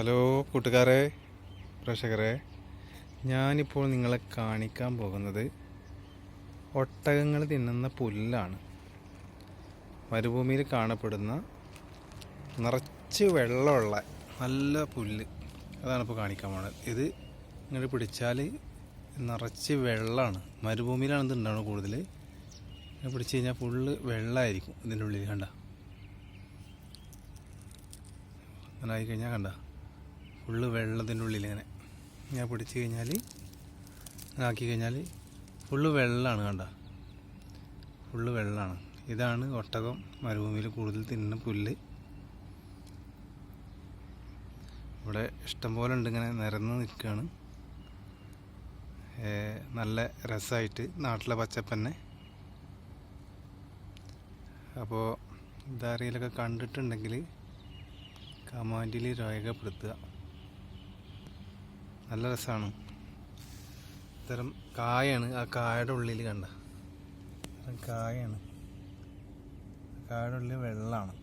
Hello കൂട്ടുകാരെ പ്രേക്ഷകരെ. ഞാനിപ്പോൾ നിങ്ങളെ കാണിക്കാൻ പോകുന്നത് ഒട്ടകങ്ങൾ തിന്നുന്ന പുല്ലാണ്. മരുഭൂമിയിൽ കാണപ്പെടുന്ന നിറച്ച് വെള്ളമുള്ള നല്ല പുല്ല്. അതാണ് ഇപ്പോൾ കാണിക്കാൻ പോണത്. ഇത് ഇങ്ങോട്ട് പിടിച്ചാൽ നിറച്ച് വെള്ളമാണ്. മരുഭൂമിയിലാണ് ഇത് ഉണ്ടാവുന്നത് കൂടുതൽ. ഇങ്ങനെ പിടിച്ച് കഴിഞ്ഞാൽ ഫുള്ള് വെള്ളമായിരിക്കും ഇതിന്റെ ഉള്ളിൽ കണ്ട? അങ്ങനെ ആയിക്കഴിഞ്ഞാൽ കണ്ട? ഫുള്ള് വെള്ളത്തിന്റെ ഉള്ളിൽ ഇങ്ങനെ ഞാൻ പിടിച്ച് കഴിഞ്ഞാൽ ആക്കി കഴിഞ്ഞാൽ ഫുള്ള് വെള്ളമാണ് കണ്ട. ഫുള്ള് വെള്ളമാണ് ഇതാണ് ഒട്ടകം മരുഭൂമിയിൽ കൂടുതൽ തിന്നുന്ന പുല്ല്. ഇവിടെ ഇഷ്ടംപോലെ ഉണ്ട് ഇങ്ങനെ നിരന്ന് നിൽക്കുകയാണ് നല്ല രസമായിട്ട് നാട്ടിലെ പച്ചപ്പന്നെ. അപ്പോൾ ഇതാരെങ്കിലൊക്കെ കണ്ടിട്ടുണ്ടെങ്കിൽ കമാൻഡിൽ രേഖപ്പെടുത്തുക. നല്ല രസമാണ് ഇത്തരം കായാണ് ആ കായയുടെ ഉള്ളിൽ കണ്ട. കായാണ്. കായയുടെ ഉള്ളിൽ വെള്ളമാണ്